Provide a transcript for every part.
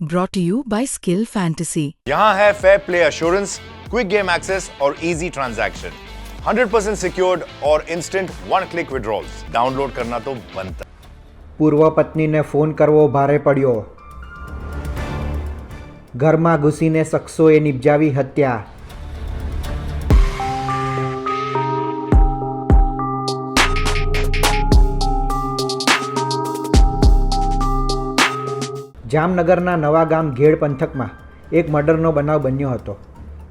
Brought to you by Skill Fantasy. यहाँ है fair play assurance quick game access और easy transaction 100% secured और instant one click withdrawals download करना तो बनता પૂર્વ પત્નીને ફોન કરવો ભારે પડ્યો ઘરમાં ઘૂસીને શખ્સોએ નિપજાવી હત્યા જામનગરના નવા ગામ ઘેડ પંથકમાં એક મર્ડરનો બનાવ બન્યો હતો,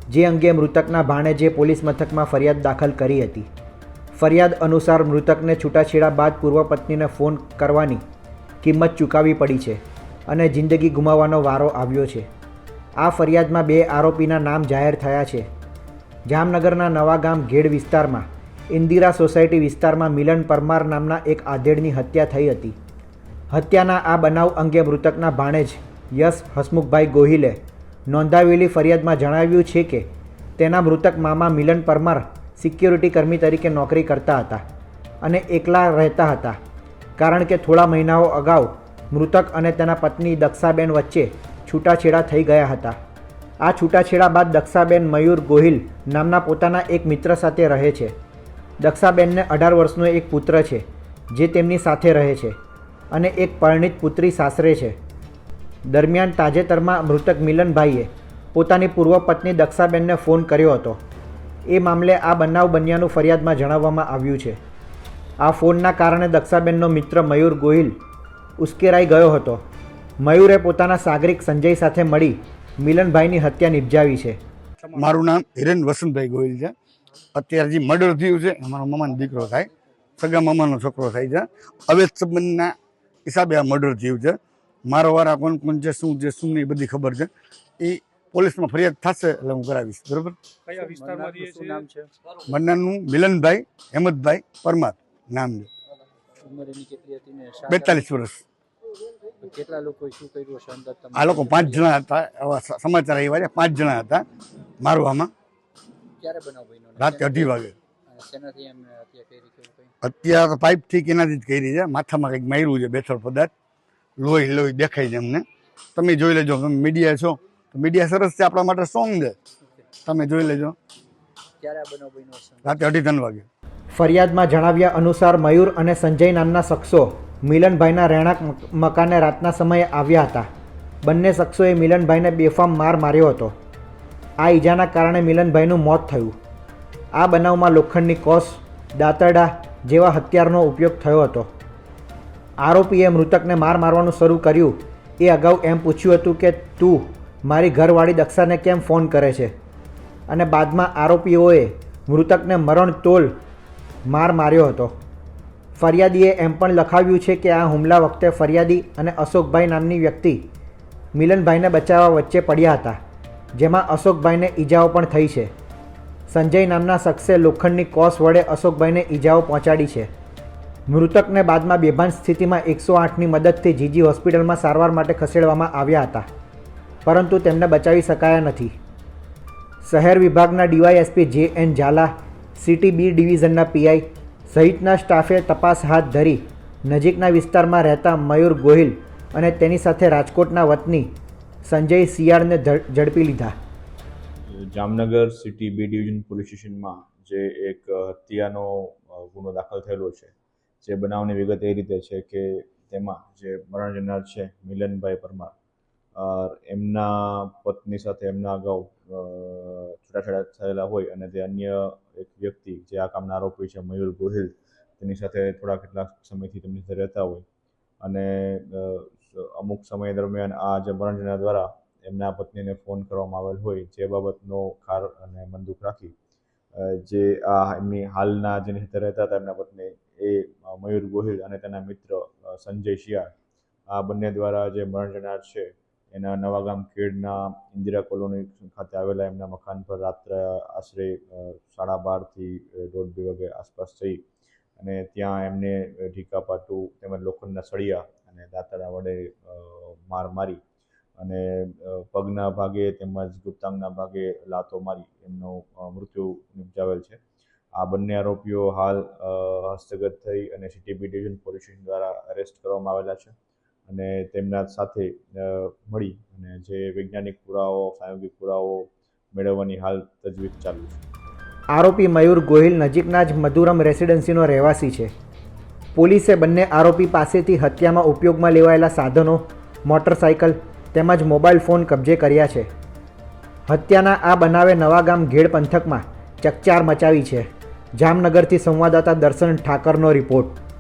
જે અંગે મૃતકના ભાણેજે પોલીસ મથકમાં ફરિયાદ દાખલ કરી હતી. ફરિયાદ અનુસાર મૃતકને છૂટાછેડા બાદ પૂર્વ પત્નીને ફોન કરવાની કિંમત ચૂકવવી પડી છે અને જિંદગી ગુમાવવાનો વારો આવ્યો છે. આ ફરિયાદમાં બે આરોપીના નામ જાહેર થયા છે. જામનગરના નવા ગામ ઘેડ વિસ્તારમાં ઇન્દિરા સોસાયટી વિસ્તારમાં મિલન પરમાર નામના એક આધેડની હત્યા થઈ હતી. હત્યાના આ બનાવ અંગે મૃતકના ભાણેજ યશ હસમુખભાઈ ગોહિલે નોંધાવેલી ફરિયાદમાં જણાવ્યું છે કે તેના મૃતક મામા મિલન પરમાર સિક્યોરિટી કર્મી તરીકે નોકરી કરતા હતા અને એકલા રહેતા હતા. કારણ કે થોડા મહિનાઓ અગાઉ મૃતક અને તેના પત્ની દક્ષાબેન વચ્ચે છૂટાછેડા થઈ ગયા હતા. આ છૂટાછેડા બાદ દક્ષાબેન મયુર ગોહિલ નામના પોતાના એક મિત્ર સાથે રહે છે. દક્ષાબેનને અઢાર વર્ષનો એક પુત્ર છે, જે તેમની સાથે રહે છે. અને એક પરણિત પુત્રી સાસરે છે. દરમિયાન તાજેતરમાં મૃતક મિલનભાઈએ પોતાની પૂર્વ પત્ની દક્ષાબેનને ફોન કર્યો હતો. એ મામલે આ બનાવ બન્યાનું ફરિયાદમાં જણાવવામાં આવ્યું છે. આ ફોનના કારણે દક્ષાબેનનો મિત્ર મયુર ગોહિલ ઉશ્કેરાઈ ગયો હતો. મયુરે પોતાના સાગરિક સંજય સાથે મળી મિલનભાઈની હત્યા નિપજાવી છે. મારું નામ હિરેન વસંતભાઈ ગોહિલ છે. અત્યારે જે મર્ડર થયું છે અમારો મામાનો દીકરો થાય, સગા મામાનો છોકરો થાય છે. હવે સંબંધના હિસાબે આ મર્ડર થયું છે. મારો વારા કોણ કોણ છે શું છે શું નહીં બધી ખબર છે. એ પોલીસમાં ફરિયાદ થશે એટલે હું કરાવીશ. બરોબર? બંનેનું મિલનભાઈ હેમતભાઈ પરમાર નામ છે. ઉંમર એની કેટલી હતી ને? શા- બેતાલીસ વર્ષ. કેટલા લોકોએ શું કર્યું હશે અંદર તમે આ લોકો પાંચ જણા હતા એવા સમાચાર આવ્યા છે પાંચ જણા હતા મારવામાં. ક્યારે બનાવ રાતે અઢી વાગે. શેનાથી એમને હત્યા કરી કેવું કંઈ? અત્યારે તો પાઇપથી કેનાથી જ કરી છે. માથામાં કંઈક માર્યું છે બેસળ પદાર્થ. લોહી લોહી દેખાય છે એમને. તમે જોઈ લેજો તમે મીડિયા છો. તો મીડિયા સરસ છે આપણા માટે સોંગ છે. તમે જોઈ લેજો. રાતે અઢી ત્રણ વાગે. ફરિયાદમાં જણાવ્યા અનુસાર મયુર અને સંજય નામના શખ્સો મિલનભાઈના રહેણાંક મકાને રાતના સમયે આવ્યા હતા. બંને શખ્સોએ મિલનભાઈને બેફામ માર માર્યો હતો. આ ઈજાના કારણે મિલનભાઈનું મોત થયું. આ બનાવમાં લોખંડની કોસ દાંતરડા જેવા હથિયારનો ઉપયોગ થયો હતો. આરોપીએ મૃતકને માર મારવાનું શરૂ કર્યું. એ અગાઉ એમ પૂછ્યું હતું કે, તું મારી ઘરવાળી દક્ષાને કેમ ફોન કરે છે? અને બાદમાં આરોપીઓએ મૃતકને મરણ તોલ માર માર્યો હતો. ફરિયાદીએ એમ પણ લખાવ્યું છે કે, આ હુમલા વખતે ફરિયાદી અને અશોકભાઈ નામની વ્યક્તિ મિલનભાઈને બચાવવા વચ્ચે પડ્યા હતા, જેમાં અશોકભાઈને ઈજાઓ પણ થઈ છે. સંજય નામના શખ્સે લોખંડની કોસ વડે અશોકભાઈને ઈજાઓ પહોંચાડી છે. મૃતકને બાદમાં બેભાન સ્થિતિમાં એકસો આઠની મદદથી જીજી હોસ્પિટલમાં સારવાર માટે ખસેડવામાં આવ્યા હતા. પરંતુ તેમને બચાવી શકાયા નથી. શહેર વિભાગના DYSP J N Zala, city B ડિવિઝનના PI સહિતના સ્ટાફે તપાસ હાથ ધરી નજીકના વિસ્તારમાં રહેતા મયુર ગોહિલ અને તેની સાથે રાજકોટના વતની સંજય સિયાળને ઝડપી લીધા. Jamnagar city B division police સ્ટેશનમાં જે એક હત્યાનો ગુનો દાખલ થયેલો છે, જે બનાવની વિગત એ રીતે છે કે તેમાં જે મરણ જનાર છે મિલનભાઈ પરમાર. એમના પત્ની સાથે એમના અગાઉ છૂટાછેડા થયેલા હોય અને તે અન્ય એક વ્યક્તિ જે આ કામના આરોપી છે, મયુર ગોહિલ, તેની સાથે થોડા કેટલાક સમયથી તેમની સાથે રહેતા હોય. અને અમુક સમય દરમિયાન આ જે મરણ જનાર દ્વારા એમના પત્નીને ફોન કરવામાં આવેલ હોય જે બાબતનો ખાર અને મનદુખ રાખી જે આ એમની હાલના જેની સાથે રહેતા હતા એમના પત્ની એ મયુર ગોહિલ અને તેના મિત્ર સંજય શિયાળ, આ બંને દ્વારા જે મરણ જનાર છે એના નવાગામ ખેડના ઇન્દિરા કોલોની ખાતે આવેલા એમના મકાન પર રાત્રે આશરે સાડા બારથી દોઢ બે વાગે આસપાસ જઈ અને ત્યાં એમને ઢીકા પાટું તેમજ લોખંડના સળિયા અને દાંતડા વડે માર મારી અને પગના ભાગે તેમજ ગુપ્તાંગના ભાગે લાતો મારી એમનો મૃત્યુ નિપજાવેલ છે. આ બંને આરોપીઓ હાલ હસ્તગત થઈ અને city B division police station દ્વારા અરેસ્ટ કરવામાં આવેલા છે અને તેમના સાથે મળી અને જે વૈજ્ઞાનિક પુરાવો પ્રાયોગિક પુરાવો મેળવવાની હાલ તજવીજ ચાલુ છે. આરોપી મયુર ગોહિલ નજીકના જ મધુરમ રેસિડેન્સીનો રહેવાસી છે. પોલીસે બંને આરોપી પાસેથી હત્યામાં ઉપયોગમાં લેવાયેલા સાધનો, મોટરસાયકલ તેમજ મોબાઈલ ફોન કબજે કર્યા છે. હત્યાના આ બનાવે નવાગામ ઘેડ પંથકમાં ચકચાર મચાવી છે. જામનગરથી સંવાદદાતા દર્શન ઠાકરનો રિપોર્ટ.